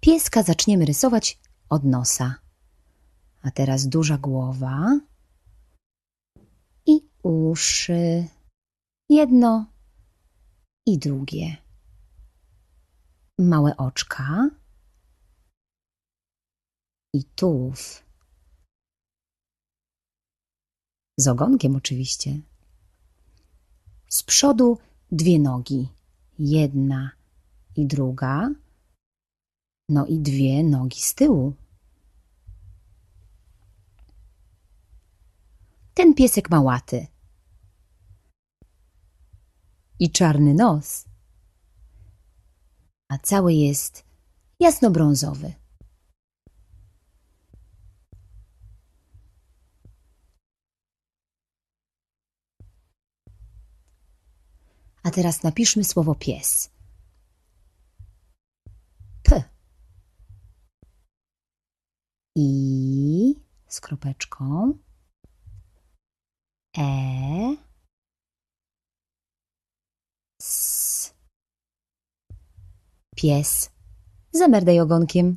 Pieska zaczniemy rysować od nosa. A teraz duża głowa i uszy. Jedno i drugie. Małe oczka i tułów. Z ogonkiem oczywiście. Z przodu dwie nogi. Jedna i druga. No i dwie nogi z tyłu. Ten piesek ma łaty. I czarny nos. A cały jest jasnobrązowy. A teraz napiszmy słowo pies. I z kropeczką. E. S. Pies. Zamerdaj ogonkiem.